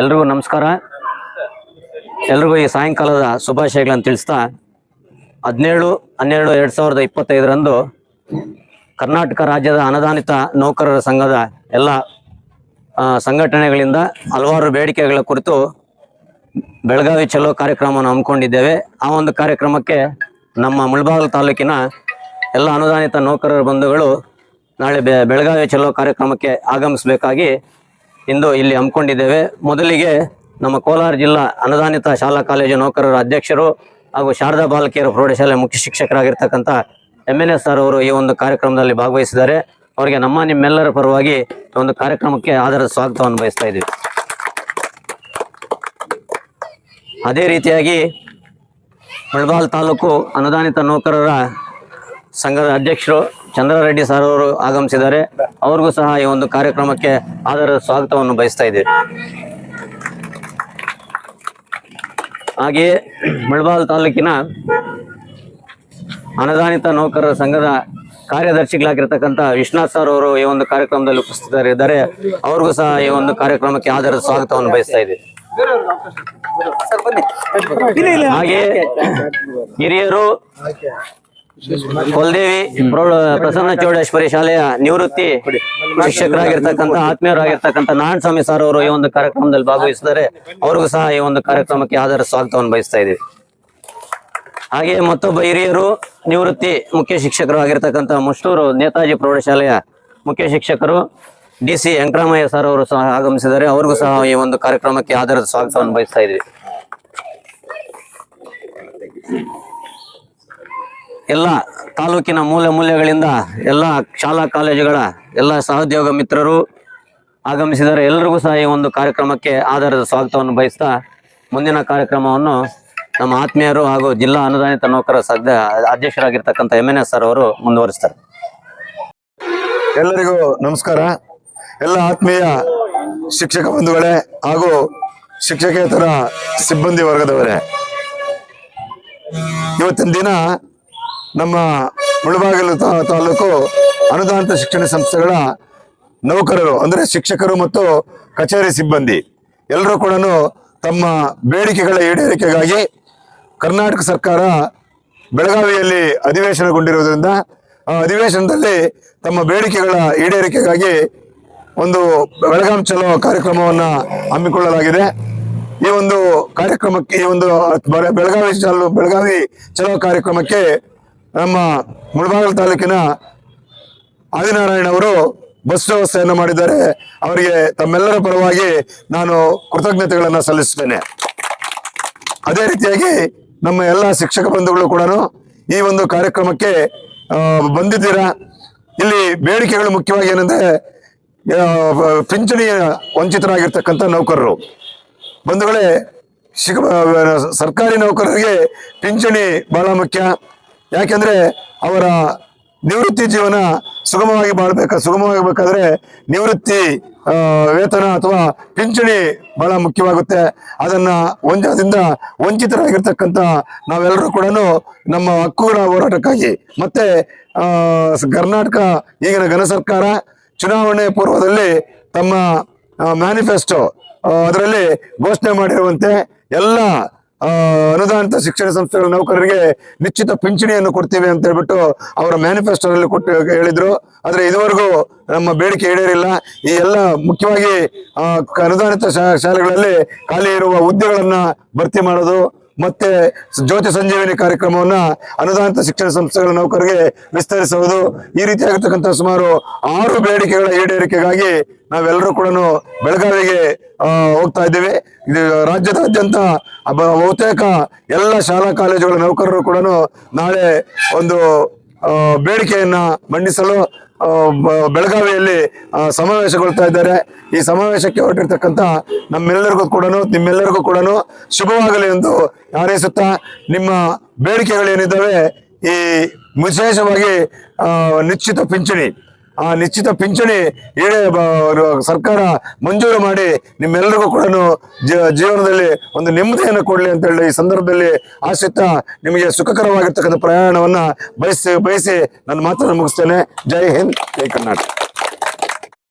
ಎಲ್ರಿಗೂ ನಮಸ್ಕಾರ. ಎಲ್ರಿಗೂ ಈ ಸಾಯಂಕಾಲದ ಶುಭಾಶಯಗಳನ್ನು ತಿಳಿಸ್ತಾ ಹದಿನೇಳು, ಹನ್ನೆರಡು, ಎರಡು ಸಾವಿರದ ಇಪ್ಪತ್ತೈದರಂದು ಕರ್ನಾಟಕ ರಾಜ್ಯದ ಅನುದಾನಿತ ನೌಕರರ ಸಂಘದ ಎಲ್ಲ ಸಂಘಟನೆಗಳಿಂದ ಹಲವಾರು ಬೇಡಿಕೆಗಳ ಕುರಿತು ಬೆಳಗಾವಿ ಚಲೋ ಕಾರ್ಯಕ್ರಮವನ್ನು ಹಮ್ಮಿಕೊಂಡಿದ್ದೇವೆ. ಆ ಒಂದು ಕಾರ್ಯಕ್ರಮಕ್ಕೆ ನಮ್ಮ ಮುಳಬಾಗಿಲು ತಾಲೂಕಿನ ಎಲ್ಲ ಅನುದಾನಿತ ನೌಕರರ ಬಂಧುಗಳು ನಾಳೆ ಬೆಳಗಾವಿ ಚಲೋ ಕಾರ್ಯಕ್ರಮಕ್ಕೆ ಆಗಮಿಸಬೇಕಾಗಿ ಇಂದು ಇಲ್ಲಿ ಹಮ್ಮಿಕೊಂಡಿದ್ದೇವೆ. ಮೊದಲಿಗೆ ನಮ್ಮ ಕೋಲಾರ ಜಿಲ್ಲಾ ಅನುದಾನಿತ ಶಾಲಾ ಕಾಲೇಜು ನೌಕರರ ಅಧ್ಯಕ್ಷರು ಹಾಗೂ ಶಾರದಾ ಬಾಲಕಿಯರ ಪ್ರೌಢಶಾಲೆ ಮುಖ್ಯ ಶಿಕ್ಷಕರಾಗಿರ್ತಕ್ಕಂಥ ಎಂ ಎನ್ ಎಸ್ ಸರ್ ಅವರು ಈ ಒಂದು ಕಾರ್ಯಕ್ರಮದಲ್ಲಿ ಭಾಗವಹಿಸಿದ್ದಾರೆ. ಅವರಿಗೆ ನಮ್ಮ ನಿಮ್ಮೆಲ್ಲರ ಪರವಾಗಿ ಒಂದು ಕಾರ್ಯಕ್ರಮಕ್ಕೆ ಆಧಾರದ ಸ್ವಾಗತವನ್ನು ಬಯಸ್ತಾ ಇದ್ದೀವಿ. ಅದೇ ರೀತಿಯಾಗಿ ಮುಳಬಾಲ್ ತಾಲೂಕು ಅನುದಾನಿತ ನೌಕರರ ಸಂಘದ ಅಧ್ಯಕ್ಷರು ಚಂದ್ರಾರೆಡ್ಡಿ ಸರ್ ಅವರು ಆಗಮಿಸಿದ್ದಾರೆ. ಅವ್ರಿಗೂ ಸಹ ಈ ಒಂದು ಕಾರ್ಯಕ್ರಮಕ್ಕೆ ಆದರ ಸ್ವಾಗತವನ್ನು ಬಯಸ್ತಾ ಇದ್ದೇವೆ. ಹಾಗೆಯೇ ಮಳಬಾಲ್ ತಾಲೂಕಿನ ಅನುದಾನಿತ ನೌಕರರ ಸಂಘದ ಕಾರ್ಯದರ್ಶಿಗಳಾಗಿರ್ತಕ್ಕಂಥ ವಿಶ್ವನಾಥ್ ಸರ್ ಅವರು ಈ ಒಂದು ಕಾರ್ಯಕ್ರಮದಲ್ಲಿ ಉಪಸ್ಥಿತರಿದ್ದಾರೆ. ಅವ್ರಿಗೂ ಸಹ ಈ ಒಂದು ಕಾರ್ಯಕ್ರಮಕ್ಕೆ ಆಧಾರದ ಸ್ವಾಗತವನ್ನು ಬಯಸ್ತಾ ಇದೆ ಹಾಗೆ ಹಿರಿಯರು ಕೊಲ್ದೇವಿ ಪ್ರಸನ್ನ ಚೌಡೇಶ್ವರಿ ಶಾಲೆಯ ನಿವೃತ್ತಿ ಶಿಕ್ಷಕರಾಗಿರ್ತಕ್ಕಂಥ, ಆತ್ಮೀಯರಾಗಿರ್ತಕ್ಕಂಥ ನಾರಾಯಣ ಸ್ವಾಮಿ ಸರ್ ಅವರು ಈ ಒಂದು ಕಾರ್ಯಕ್ರಮದಲ್ಲಿ ಭಾಗವಹಿಸಿದರೆ ಅವ್ರಿಗೂ ಸಹ ಈ ಒಂದು ಕಾರ್ಯಕ್ರಮಕ್ಕೆ ಆಧಾರ ಸ್ವಾಗತವನ್ನು ಬಯಸ್ತಾ ಇದ್ದೀವಿ. ಹಾಗೆ ಮತ್ತೊಬ್ಬ ಹಿರಿಯರು, ನಿವೃತ್ತಿ ಮುಖ್ಯ ಶಿಕ್ಷಕರು ಆಗಿರ್ತಕ್ಕಂಥ ಮುಷ್ಟೂರು ನೇತಾಜಿ ಪ್ರೌಢಶಾಲೆಯ ಮುಖ್ಯ ಶಿಕ್ಷಕರು ಡಿ ಸಿ ವೆಂಕಟರಾಮಯ್ಯ ಸರ್ ಅವರು ಸಹ ಆಗಮಿಸಿದ್ದಾರೆ. ಅವ್ರಿಗೂ ಸಹ ಈ ಒಂದು ಕಾರ್ಯಕ್ರಮಕ್ಕೆ ಆಧಾರದ ಸ್ವಾಗತವನ್ನು ಬಯಸ್ತಾ ಇದ್ದೀವಿ. ಎಲ್ಲ ತಾಲೂಕಿನ ಮೂಲೆ ಮೂಲೆಗಳಿಂದ ಎಲ್ಲ ಶಾಲಾ ಕಾಲೇಜುಗಳ ಎಲ್ಲ ಸಹೋದ್ಯೋಗ ಮಿತ್ರರು ಆಗಮಿಸಿದರೆ ಎಲ್ಲರಿಗೂ ಸಹ ಈ ಒಂದು ಕಾರ್ಯಕ್ರಮಕ್ಕೆ ಆಧಾರದ ಸ್ವಾಗತವನ್ನು ಬಯಸ್ತಾ ಮುಂದಿನ ಕಾರ್ಯಕ್ರಮವನ್ನು ನಮ್ಮ ಆತ್ಮೀಯರು ಹಾಗೂ ಜಿಲ್ಲಾ ಅನುದಾನಿತ ನೌಕರ ಸದ್ಯ ಅಧ್ಯಕ್ಷರಾಗಿರ್ತಕ್ಕಂಥ ಎಂ ಎನ್ ಎಸ್ ಸರ್ ಅವರು ಮುಂದುವರಿಸ್ತಾರೆ. ಎಲ್ಲರಿಗೂ ನಮಸ್ಕಾರ. ಎಲ್ಲ ಆತ್ಮೀಯ ಶಿಕ್ಷಕ ಬಂಧುಗಳೇ ಹಾಗೂ ಶಿಕ್ಷಕೇತರ ಸಿಬ್ಬಂದಿ ವರ್ಗದವರೇ, ಇವತ್ತಿನ ದಿನ ನಮ್ಮ ಮುಳಬಾಗಿಲು ತಾಲೂಕು ಅನುದಾನಿತ ಶಿಕ್ಷಣ ಸಂಸ್ಥೆಗಳ ನೌಕರರು, ಅಂದರೆ ಶಿಕ್ಷಕರು ಮತ್ತು ಕಚೇರಿ ಸಿಬ್ಬಂದಿ, ಎಲ್ಲರೂ ಕೂಡ ತಮ್ಮ ಬೇಡಿಕೆಗಳ ಈಡೇರಿಕೆಗಾಗಿ ಕರ್ನಾಟಕ ಸರ್ಕಾರ ಬೆಳಗಾವಿಯಲ್ಲಿ ಅಧಿವೇಶನಗೊಂಡಿರುವುದರಿಂದ ಆ ಅಧಿವೇಶನದಲ್ಲಿ ತಮ್ಮ ಬೇಡಿಕೆಗಳ ಈಡೇರಿಕೆಗಾಗಿ ಒಂದು ಬೆಳಗಾಂ ಚಲೋ ಕಾರ್ಯಕ್ರಮವನ್ನು ಹಮ್ಮಿಕೊಳ್ಳಲಾಗಿದೆ. ಈ ಒಂದು ಕಾರ್ಯಕ್ರಮಕ್ಕೆ, ಈ ಒಂದು, ಬೆಳಗಾವಿ ಚಲೋ ಬೆಳಗಾವಿ ಚಲೋ ಕಾರ್ಯಕ್ರಮಕ್ಕೆ ನಮ್ಮ ಮುಳಬಾಗಿಲು ತಾಲೂಕಿನ ಆದಿನಾರಾಯಣ ಅವರು ಬಸ್ ವ್ಯವಸ್ಥೆಯನ್ನು ಮಾಡಿದ್ದಾರೆ. ಅವರಿಗೆ ತಮ್ಮೆಲ್ಲರ ಪರವಾಗಿ ನಾನು ಕೃತಜ್ಞತೆಗಳನ್ನು ಸಲ್ಲಿಸುತ್ತೇನೆ. ಅದೇ ರೀತಿಯಾಗಿ ನಮ್ಮ ಎಲ್ಲ ಶಿಕ್ಷಕ ಬಂಧುಗಳು ಕೂಡ ಈ ಒಂದು ಕಾರ್ಯಕ್ರಮಕ್ಕೆ ಬಂದಿದ್ದೀರಾ? ಇಲ್ಲಿ ಬೇಡಿಕೆಗಳು ಮುಖ್ಯವಾಗಿ ಏನಂದ್ರೆ ಪಿಂಚಣಿಯ ಪಿಂಚಣಿ ವಂಚಿತರಾಗಿರ್ತಕ್ಕಂಥ ನೌಕರರು. ಬಂಧುಗಳೇ ಸರ್ಕಾರಿ ನೌಕರರಿಗೆ ಪಿಂಚಣಿ ಬಹಳ ಮುಖ್ಯ. ಯಾಕೆಂದ್ರೆ ಅವರ ನಿವೃತ್ತಿ ಜೀವನ ಸುಗಮವಾಗಿ ಬಾಳ್ಬೇಕ, ಸುಗಮವಾಗಬೇಕಾದ್ರೆ ನಿವೃತ್ತಿ ವೇತನ ಅಥವಾ ಪಿಂಚಣಿ ಬಹಳ ಮುಖ್ಯವಾಗುತ್ತೆ. ಅದನ್ನ ಒಂದಿನದಿಂದ ವಂಚಿತರಾಗಿರ್ತಕ್ಕಂಥ ನಾವೆಲ್ಲರೂ ಕೂಡ ನಮ್ಮ ಹಕ್ಕುಗಳ ಹೋರಾಟಕ್ಕಾಗಿ. ಮತ್ತೆ ಕರ್ನಾಟಕ ಈಗಿನ ಘನ ಸರ್ಕಾರ ಚುನಾವಣೆ ಪೂರ್ವದಲ್ಲಿ ತಮ್ಮ ಮ್ಯಾನಿಫೆಸ್ಟೋ ಅದರಲ್ಲಿ ಘೋಷಣೆ ಮಾಡಿರುವಂತೆ ಎಲ್ಲ ಅನುದಾನಿತ ಶಿಕ್ಷಣ ಸಂಸ್ಥೆಗಳ ನೌಕರರಿಗೆ ನಿಶ್ಚಿತ ಪಿಂಚಣಿಯನ್ನು ಕೊಡ್ತೀವಿ ಅಂತ ಹೇಳ್ಬಿಟ್ಟು ಅವರ ಮ್ಯಾನಿಫೆಸ್ಟೋನಲ್ಲಿ ಕೊಟ್ಟು ಹೇಳಿದ್ರು. ಆದ್ರೆ ಇದುವರೆಗೂ ನಮ್ಮ ಬೇಡಿಕೆ ಈಡೇರಿಲ್ಲ. ಈ ಎಲ್ಲ ಮುಖ್ಯವಾಗಿ ಅನುದಾನಿತ ಶಾಲೆಗಳಲ್ಲಿ ಖಾಲಿ ಇರುವ ಹುದ್ದೆಗಳನ್ನ ಭರ್ತಿ ಮಾಡೋದು ಮತ್ತೆ ಜ್ಯೋತಿ ಸಂಜೀವಿನಿ ಕಾರ್ಯಕ್ರಮವನ್ನ ಅನುದಾನಿತ ಶಿಕ್ಷಣ ಸಂಸ್ಥೆಗಳ ನೌಕರರಿಗೆ ವಿಸ್ತರಿಸುವುದು ಈ ರೀತಿಯಾಗಿರ್ತಕ್ಕಂಥ ಸುಮಾರು ಆರು ಬೇಡಿಕೆಗಳ ಈಡೇರಿಕೆಗಾಗಿ ನಾವೆಲ್ಲರೂ ಕೂಡ ಬೆಳಗಾವಿಗೆ ಹೋಗ್ತಾ ಇದ್ದೇವೆ. ಇದು ರಾಜ್ಯದಾದ್ಯಂತ ಬಹುತೇಕ ಎಲ್ಲ ಶಾಲಾ ಕಾಲೇಜುಗಳ ನೌಕರರು ಕೂಡ ನಾಳೆ ಒಂದು ಬೇಡಿಕೆಯನ್ನ ಮಂಡಿಸಲು ಬೆಳಗಾವಿಯಲ್ಲಿ ಸಮಾವೇಶಗೊಳ್ತಾ ಇದ್ದಾರೆ. ಈ ಸಮಾವೇಶಕ್ಕೆ ಹೊರಟಿರ್ತಕ್ಕಂಥ ನಮ್ಮೆಲ್ಲರಿಗೂ ಕೂಡ ನಿಮ್ಮೆಲ್ಲರಿಗೂ ಕೂಡ ಶುಭವಾಗಲಿ ಎಂದು ಹಾರೈಸುತ್ತಾ ನಿಮ್ಮ ಬೇಡಿಕೆಗಳೇನಿದ್ದಾವೆ ಈ ವಿಶೇಷವಾಗಿ ನಿಶ್ಚಿತ ಪಿಂಚಣಿ. ಆ ನಿಶ್ಚಿತ ಪಿಂಚಣಿ ಸರ್ಕಾರ ಮಂಜೂರು ಮಾಡಿ ನಿಮ್ಮೆಲ್ಲರಿಗೂ ಕೂಡ ಜೀವನದಲ್ಲಿ ಒಂದು ನೆಮ್ಮದಿಯನ್ನು ಕೊಡಲಿ ಅಂತ ಹೇಳಿ ಈ ಸಂದರ್ಭದಲ್ಲಿ ಆಶ್ರಿತ ನಿಮಗೆ ಸುಖಕರವಾಗಿರ್ತಕ್ಕಂಥ ಪ್ರಯಾಣವನ್ನು ಬಯಸಿ ಬಯಸಿ ನನ್ನ ಮಾತನ್ನು ಮುಗಿಸ್ತೇನೆ. ಜೈ ಹಿಂದ್, ಜೈ ಕರ್ನಾಟಕ.